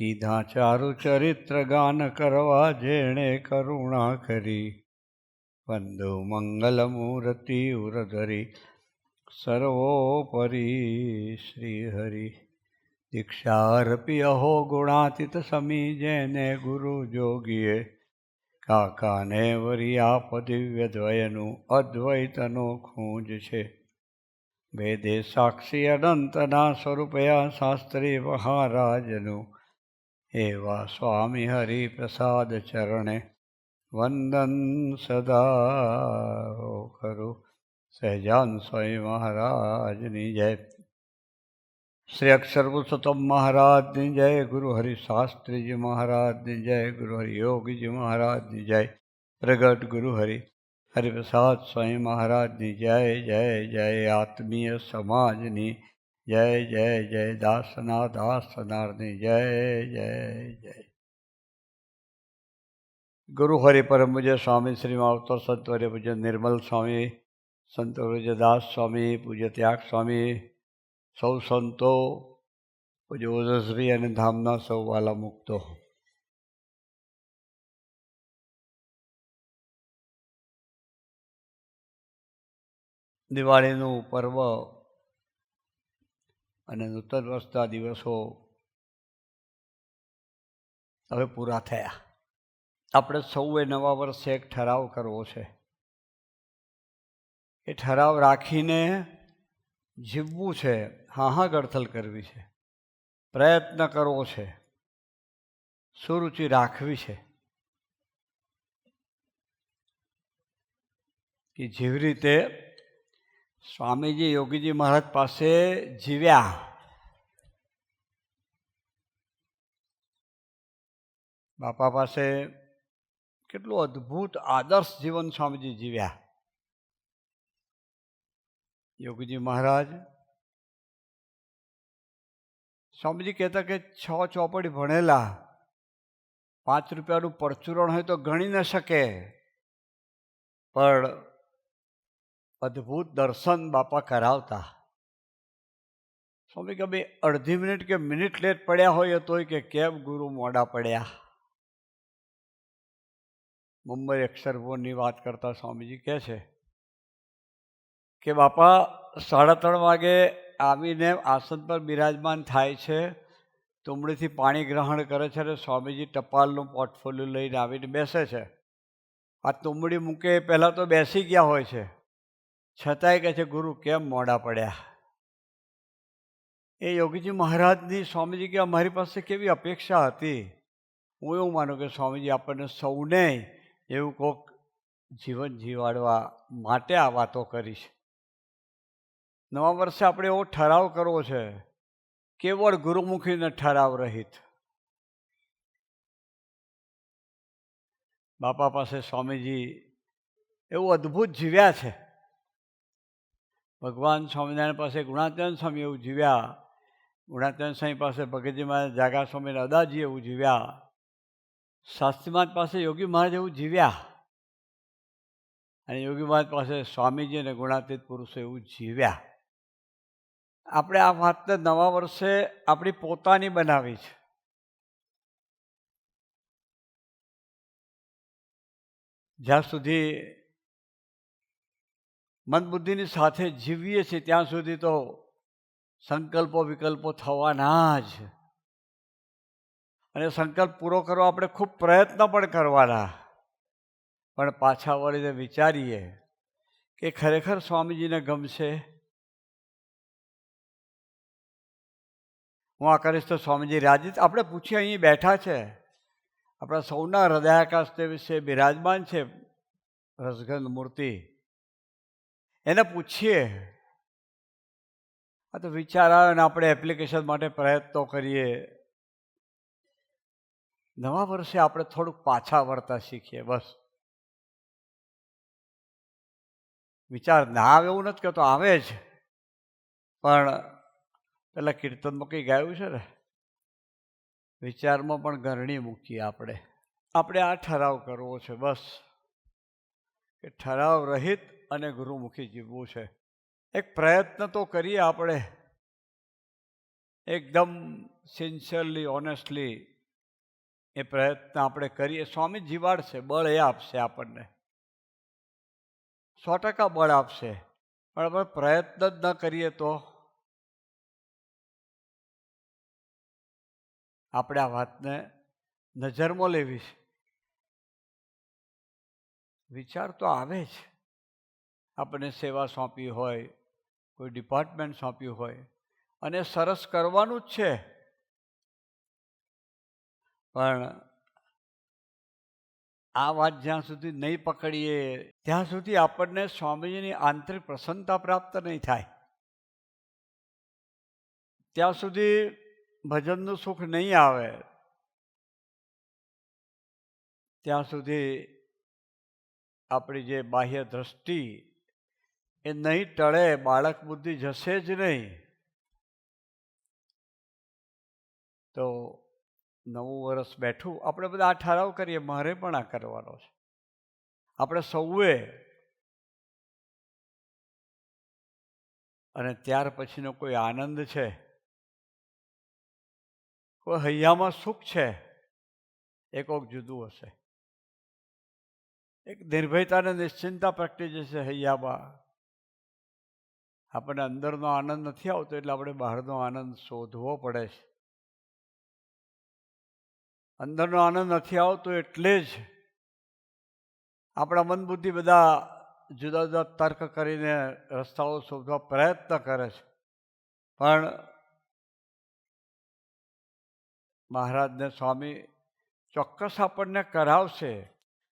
કીધા, ચારુ ચરિત્ર ગાન કરવા જેણે કરુણા કરી. વંદુ મંગલ મૂર્તિ ઉરધરી. સર્વોપરી શ્રી હરિ દીક્ષારપી અહો ગુણાતીત સમી જેને ગુરુ જોગીએ. કાકાને વરી આપ દિવ્ય દ્વયનું અદ્વૈતનો ખૂંજ છે. ભેદે સાક્ષી અનંતના સ્વરૂપયા શાસ્ત્રી મહારાજનું એવા સ્વામી હરિપ્રસાદ ચરણે વંદન સદા કરું સહેજાન સ્વામી મહારાજની જય શ્રી અક્ષર પુરુષોત્તમ મહારાજની જય ગુરુ હરિશાસ્ત્રીજી મહારાજની જય ગુરુ હરિયોગીજી મહારાજની જય પ્રગટ ગુરુ હરિ હરિપ્રસાદ સ્વામી મહારાજની જય જય જય આત્મીય સમાજની જય જય જય દાસના દાસનારની જય જય જય. ગુરુ હરિ પરમ પૂજ્ય સ્વામી શ્રી માવતર સંત હરિ પૂજ્ય નિર્મલ સ્વામી, સંત પૂજ્ય દાસ સ્વામી, પૂજ્ય ત્યાગ સ્વામી, સૌ સંતો પૂજ્ય ઓજશ્રી અને ધામના સૌ વાલા મુક્તો દિવાળીનું પર્વ અને નૂતન વર્ષના દિવસો હવે પૂરા થયા. આપણે સૌએ નવા વર્ષે એક ઠરાવ કરવો છે. એ ઠરાવ રાખીને જીવવું છે હા હા ગળથલ કરવી છે, પ્રયત્ન કરવો છે, સુરુચિ રાખવી છે કે જેવી રીતે સ્વામીજી, યોગીજી મહારાજ પાસે જીવ્યા. બાપા પાસે કેટલું અદ્ભુત આદર્શ જીવન સ્વામીજી જીવ્યા. યોગીજી મહારાજ, સ્વામીજી કહેતા કે છ ચોપડી ભણેલા, પાંચ રૂપિયાનું પરચુરણ હોય તો ગણી ન શકે. પણ અદ્ભુત દર્શન બાપા કરાવતા. સ્વામી કે ભાઈ, અડધી મિનિટ કે મિનિટ લેટ પડ્યા હોય તોય કે કેમ ગુરુ મોડા પડ્યા? મુંબઈ અક્ષરભુવનની વાત કરતા સ્વામીજી કહે છે કે, બાપા, સાડા ત્રણ વાગે આવીને આસન પર બિરાજમાન થાય છે, તુમડીથી પાણી ગ્રહણ કરે છે અને સ્વામીજી ટપાલનું પોર્ટફોલિયો લઈને આવીને બેસે છે. આ તુમડી મૂકે પહેલાં તો બેસી ગયા હોય છે. છતાંય કહે છે, ગુરુ, કેમ મોડા પડ્યા? એ યોગીજી મહારાજની સ્વામીજી કે, અમારી પાસે કેવી અપેક્ષા હતી? હું એવું માનું કે, સ્વામીજી, આપણને સૌને એવું કોક જીવન જીવાડવા માટે આ વાતો કરી છે. નવા વર્ષે આપણે એવો ઠરાવ કરવો છે, કેવળ ગુરુમુખીને ઠરાવ રહિત. બાપા પાસે સ્વામીજી એવું અદ્ભુત જીવ્યા છે. ભગવાન સ્વામિનારાયણ પાસે ગુણાત્યાન સ્વામી એવું જીવ્યા. ગુણાત્યાન સ્વામી પાસે ભગતજીમાં જાગા સ્વામી અદાજી એવું જીવ્યા. શાસ્ત્રીમાત પાસે યોગી મહારાજ એવું જીવ્યા. અને યોગી મહારાજ પાસે સ્વામીજી અને ગુણાતીત પુરુષો એવું જીવ્યા. આપણે આ વાતને નવા વર્ષે આપણી પોતાની બનાવી છે. જ્યાં સુધી મન બુદ્ધિની સાથે જીવીએ છીએ ત્યાં સુધી તો સંકલ્પો, વિકલ્પો થવાના જ. અને સંકલ્પ પૂરો કરવા આપણે ખૂબ પ્રયત્ન પણ કરવાના. પણ પાછા વળીને વિચારીએ કે ખરેખર સ્વામીજીને ગમશે? હું આ કરીશ તો સ્વામીજી રાજી આપણે પૂછીએ, અહીં બેઠા છે. આપણા સૌના હૃદયાકાશ તે વિશે બિરાજમાન છે રસગંધ મૂર્તિ. એને પૂછીએ. આ તો વિચાર આવે ને આપણે એપ્લિકેશન માટે પ્રયત્નો કરીએ. નવા વર્ષે આપણે થોડુંક પાછા વળતા શીખીએ, બસ. વિચાર ના આવે એવું નથી કહેતો, આવે જ. પણ પેલા કીર્તનમાં કંઈ ગાયું છે ને? વિચારમાં પણ ગરણી મૂકીએ આપણે. આપણે આ ઠરાવ કરવો છે, બસ. કે ઠરાવ રહિત અને ગુરુમુખી જીવવું છે. એક પ્રયત્ન તો કરીએ આપણે. એકદમ સિન્સિયરલી ઓનેસ્ટલી એ પ્રયત્ન આપણે કરીએ. સ્વામી જીવાડશે, બળ એ આપશે આપણને. સો ટકા બળ આપશે. પણ આપણે પ્રયત્ન જ ન કરીએ તો. આપણે આ વાતને નજરમાં લેવી છે. વિચાર તો આવે જ. આપણને સેવા સોંપી હોય, કોઈ ડિપાર્ટમેન્ટ સોંપ્યું હોય, અને સરસ કરવાનું જ છે. પણ આ વાત જ્યાં સુધી નહીં પકડીએ, ત્યાં સુધી આપણને સ્વામીજીની આંતરિક પ્રસન્નતા પ્રાપ્ત નહીં થાય. ત્યાં સુધી ભજનનું સુખ નહીં આવે. ત્યાં સુધી આપણી જે બાહ્ય દ્રષ્ટિ એ નહીં ટળે, બાળક બુદ્ધિ જશે જ નહીં. તો નવું વર્ષ બેઠું. આપણે બધા આ ઠરાવ કરીએ, મારે પણ આ કરવાનો છે. આપણે સૌએ અને ત્યાર પછીનો કોઈ આનંદ છે? કોઈ હૈયામાં સુખ છે? એ કોઈક જુદું હશે. એક નિર્ભયતા અને નિશ્ચિંતા પ્રગટી જશે હૈયામાં. આપણને અંદરનો આનંદ નથી આવતો એટલે આપણે બહારનો આનંદ શોધવો પડે છે. અંદરનો આનંદ નથી આવતો એટલે જ આપણા મન બુદ્ધિ બધા જુદા જુદા તર્ક કરીને રસ્તાઓ શોધવા પ્રયત્ન કરે છે. પણ મહારાજને સ્વામી ચોક્કસ આપણને કરાવશે.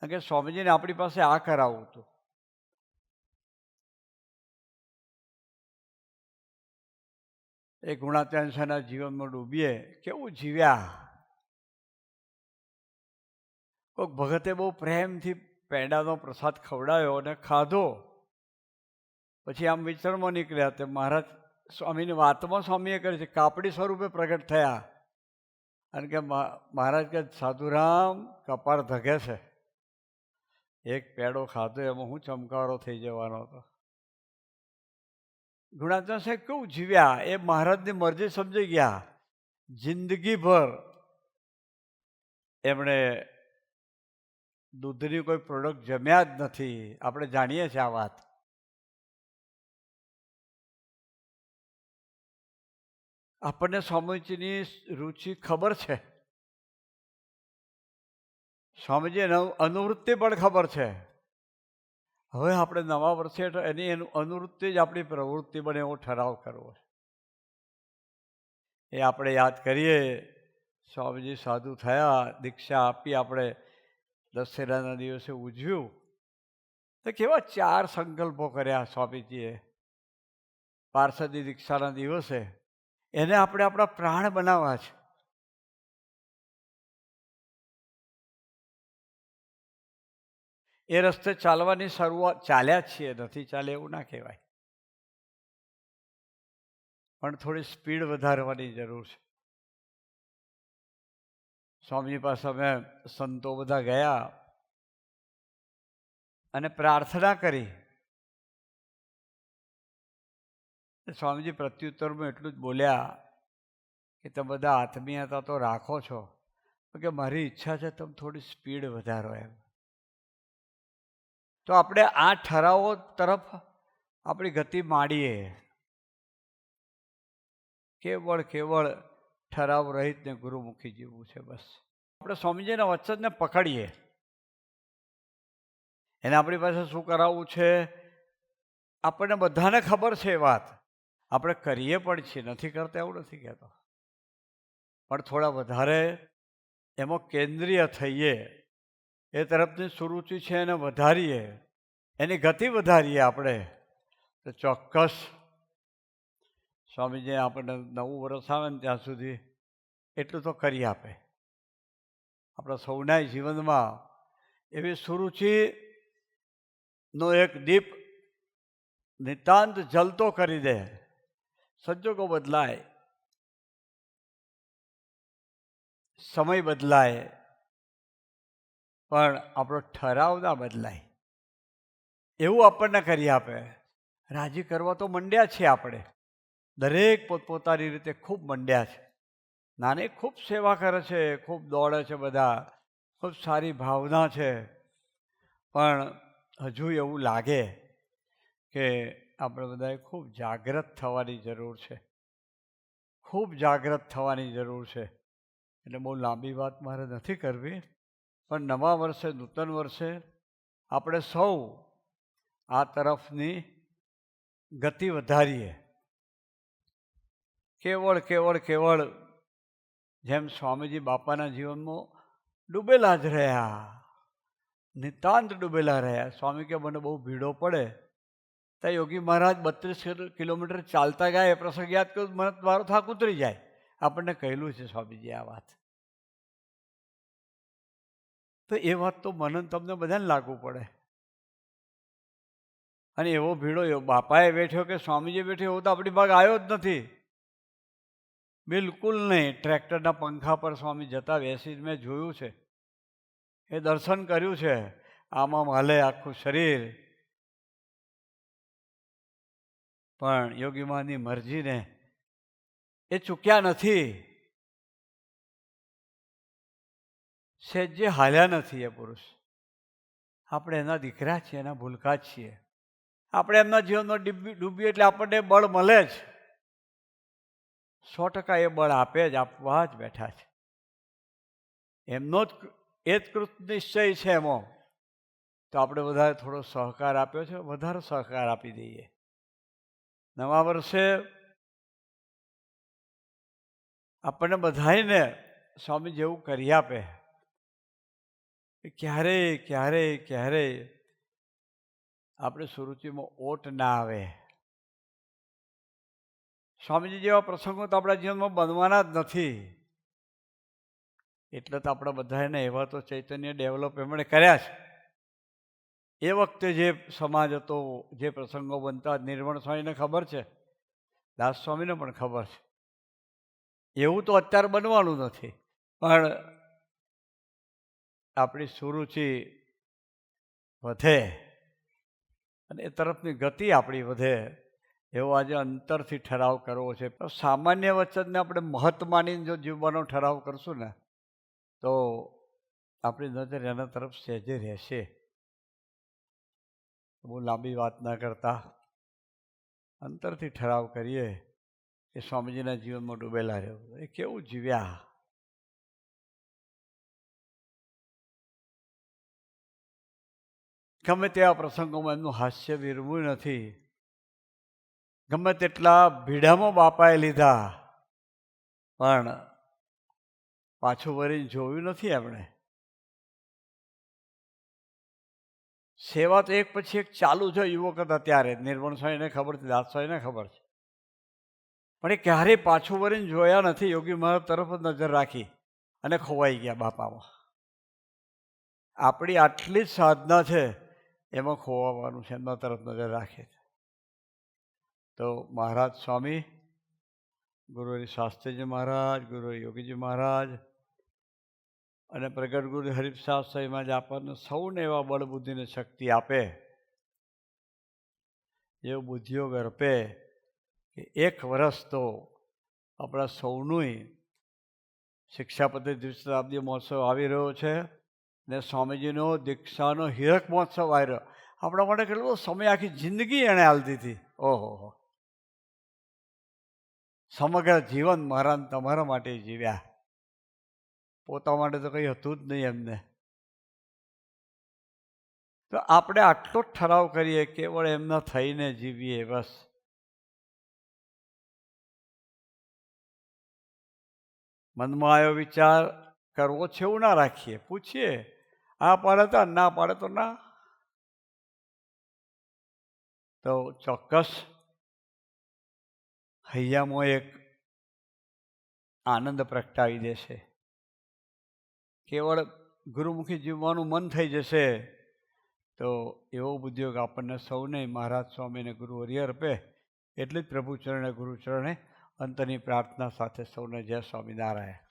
કારણ કે સ્વામીજીને આપણી પાસે આ કરાવવું હતું. એ ગુણાત્યાંશાના જીવનમાં ડૂબીએ, કેવું જીવ્યા? કોઈક ભગતે બહુ પ્રેમથી પેંડાનો પ્રસાદ ખવડાયો અને ખાધો. પછી આમ વિચરણમાં નીકળ્યા તે મહારાજ, સ્વામીની વાતમાં સ્વામીએ કરી છે, કાપડી સ્વરૂપે પ્રગટ થયા. અને કે મહારાજ કે સાધુરામ, કપાળ ધગે છે. એક પેડો ખાધો, એમાં હું ચમકારો થઈ જવાનો હતો. ગુણાત્મા સાહેબ કેવું જીવ્યા? એ મહારાજની મરજી સમજી ગયા. જિંદગીભર એમણે દૂધની કોઈ પ્રોડક્ટ જમ્યા જ નથી. આપણે જાણીએ છીએ આ વાત. આપણને સ્વામીજીની રુચિ ખબર છે. સ્વામીજી અનુવૃત્તિ પણ ખબર છે. હવે આપણે નવા વર્ષે એની એનું અનુવૃત્તિ જ આપણી પ્રવૃત્તિ બને એવો ઠરાવ કરવો એ આપણે યાદ કરીએ, સ્વામીજી સાધુ થયા, દીક્ષા આપી આપણે દશેરાના દિવસે ઉજવ્યું. તો કેવા ચાર સંકલ્પો કર્યા સ્વામીજીએ પાર્ષદી દીક્ષાના દિવસે. એને આપણે આપણા પ્રાણ બનાવવા છે. એ રસ્તે ચાલવાની શરૂઆત ચાલ્યા છીએ, નથી ચાલે એવું ના કહેવાય. પણ થોડી સ્પીડ વધારવાની જરૂર છે. સ્વામી પાસે અમે સંતો બધા ગયા અને પ્રાર્થના કરી. સ્વામીજી પ્રત્યુત્તરમાં એટલું જ બોલ્યા કે તમે બધા આત્મીયતા તો રાખો છો કે મારી ઈચ્છા છે તમે થોડી સ્પીડ વધારો એમ. તો આપણે આ ઠરાવો તરફ આપણી ગતિ માંડીએ. કેવળ કેવળ ઠરાવ રહિતને ગુરુમુખી જીવવું છે બસ. આપણે સ્વામીજીના વચનને પકડીએ. એને આપણી પાસે શું કરાવવું છે? આપણને બધાને ખબર છે એ વાત. આપણે કરીએ પણ છીએ. નથી કરતા એવું નથી કહેતો. પણ થોડા વધારે એમાં કેન્દ્રીય થઈએ. એ તરફની સુરુચિ છે એને વધારીએ, એની ગતિ વધારીએ આપણે, તો ચોક્કસ સ્વામીજી આપણને નવું વર્ષ આવે ને ત્યાં સુધી એટલું તો કરી આપે. આપણા સૌના જીવનમાં એવી સુરુચિનો એક દીપ નિતાંત જલતો કરી દે, સંજોગો બદલાય, સમય બદલાય પણ આપણો ઠરાવ ના બદલાય. એવું આપણને કરી આપે. રાજી કરવા તો મંડ્યા છીએ આપણે. દરેક પોતપોતાની રીતે ખૂબ મંડ્યા છે. નાની ખૂબ સેવા કરે છે, ખૂબ દોડે છે બધા, ખૂબ સારી ભાવના છે. પણ હજુ એવું લાગે કે આપણે બધાએ ખૂબ જાગ્રત થવાની જરૂર છે. ખૂબ જાગ્રત થવાની જરૂર છે. એટલે બહુ લાંબી વાત મારે નથી કરવી. પણ નવા વર્ષે, નૂતન વર્ષે આપણે સૌ આ તરફની ગતિ વધારીએ. કેવળ કેવળ કેવળ જેમ સ્વામીજી બાપાના જીવનમાં ડૂબેલા જ રહ્યા, નિતાંત ડૂબેલા રહ્યા. સ્વામી કે, મને બહુ ભીડો પડે. ત્યાં યોગી મહારાજ બત્રીસ કિલોમીટર ચાલતા ગયા. એ પ્રસંગ યાદ કરું મને મારો થાક ઉતરી જાય. આપણને કહેલું છે સ્વામીજી આ વાત. તો એ વાત તો મને તમને બધાને લાગુ પડે. અને એવો ભીડો બાપાએ બેઠ્યો કે સ્વામીજી બેઠ્યો એવો તો આપણી ભાગ આવ્યો જ નથી. બિલકુલ નહીં. ટ્રેક્ટરના પંખા પર સ્વામી જતા બેસી મેં જોયું છે. એ દર્શન કર્યું છે. આમાં હાલે આખું શરીર. પણ યોગીમાની મરજીને એ ચૂક્યા નથી. સેજે હાલ્યા નથી એ પુરુષ. આપણે એના દીકરા છીએ, એના ભૂલકા જ છીએ. આપણે એમના જીવનમાં ડૂબી, ડૂબીએ એટલે આપણને બળ મળે જ. સો ટકા એ બળ આપે જ, આપવા જ બેઠા છે. એમનો જ એ જ કૃત નિશ્ચય છે એમાં. તો આપણે વધારે થોડો સહકાર આપ્યો છે, વધારે સહકાર આપી દઈએ. નવા વર્ષે આપણને બધાને સ્વામી જેવું કરી આપે. કે ક્યારે ક્યારેય ક્યારે આપણે સુરુચિમાં ઓટ ના આવે? સ્વામીજી જેવા પ્રસંગો તો આપણા જીવનમાં બનવાના જ નથી. એટલે તો આપણા બધાને એવા તો ચૈતન્ય ડેવલપ એમણે કર્યા છે. એ વખતે જે સમાજ હતો, જે પ્રસંગો બનતા નિર્મળ સ્વામીને ખબર છે? દાસ સ્વામીને પણ ખબર છે. એવું તો અત્યારે બનવાનું નથી. પણ આપણી સુરુચિ વધે અને એ તરફની ગતિ આપણી વધે એવો આજે અંતરથી ઠરાવ કરવો છે. પણ સામાન્ય વચનને આપણે મહત્વ માનીને જો જીવવાનો ઠરાવ કરશું ને, તો આપણી નજર એના તરફ સહેજે રહેશે. બહુ લાંબી વાત ના કરતા. અંતરથી ઠરાવ કરીએ કે સ્વામીજીના જીવનમાં ડૂબેલા રહ્યો. એ કેવું જીવ્યા? ગમે તેવા પ્રસંગોમાં એમનું હાસ્ય વિરવું નથી. ગમે તેટલા ભીડામાં બાપાએ લીધા, પણ પાછું વળીને જોયું નથી એમણે. સેવા તો એક પછી એક ચાલુ છે યુવક હતા ત્યારે. નિર્મળ સ્વામીને ખબર છે, દાસ સ્વામીને ખબર છે. પણ એ ક્યારેય પાછું વળીને જોયા નથી. યોગી મહારાજ તરફ જ નજર રાખી અને ખોવાઈ ગયા બાપામાં. આપણી આટલી જ સાધના છે. એમાં ખોવાવાનું છે, એમના તરફ નજર રાખે છે. તો મહારાજ સ્વામી, ગુરુ શાસ્ત્રીજી મહારાજ, ગુરુ યોગીજી મહારાજ અને પ્રગટ ગુરુ હરિપ્રસાદ સ્વામીમાં જ આપણને સૌને એવા બળબુદ્ધિને શક્તિ આપે એવો બુદ્ધિઓ ગર્પે કે એક વર્ષ તો આપણા સૌનું શિક્ષાપતિ દ્વિશતાબ્દી મહોત્સવ આવી રહ્યો છે. ને સ્વામીજીનો દીક્ષાનો હીરક મહોત્સવ આવ્યો આપણા માટે કેટલો સમય આખી જિંદગી એણે હાલતી હતી. ઓહો સમગ્ર જીવન મહારાજ તમારા માટે જીવ્યા. પોતા માટે તો કંઈ હતું જ નહીં એમને. તો આપણે આટલો જ ઠરાવ કરીએ, કેવળ એમના થઈને જીવીએ બસ. મનમાં આવ્યો વિચાર, કરવો છે એવું ના રાખીએ. પૂછીએ. આ પાડે તો ના પાડે તો ના. તો ચોક્કસ હૈયામાં એક આનંદ પ્રગટાવી દેશે. કેવળ ગુરુમુખી જીવવાનું મન થઈ જશે, તો એવો ઉદ્યોગ આપણને સૌને, મહારાજ સ્વામીને ગુરુ હરિહર અર્પે એટલે જ પ્રભુ ચરણે, ગુરુ અંતની પ્રાર્થના સાથે સૌને જય સ્વામિનારાયણ.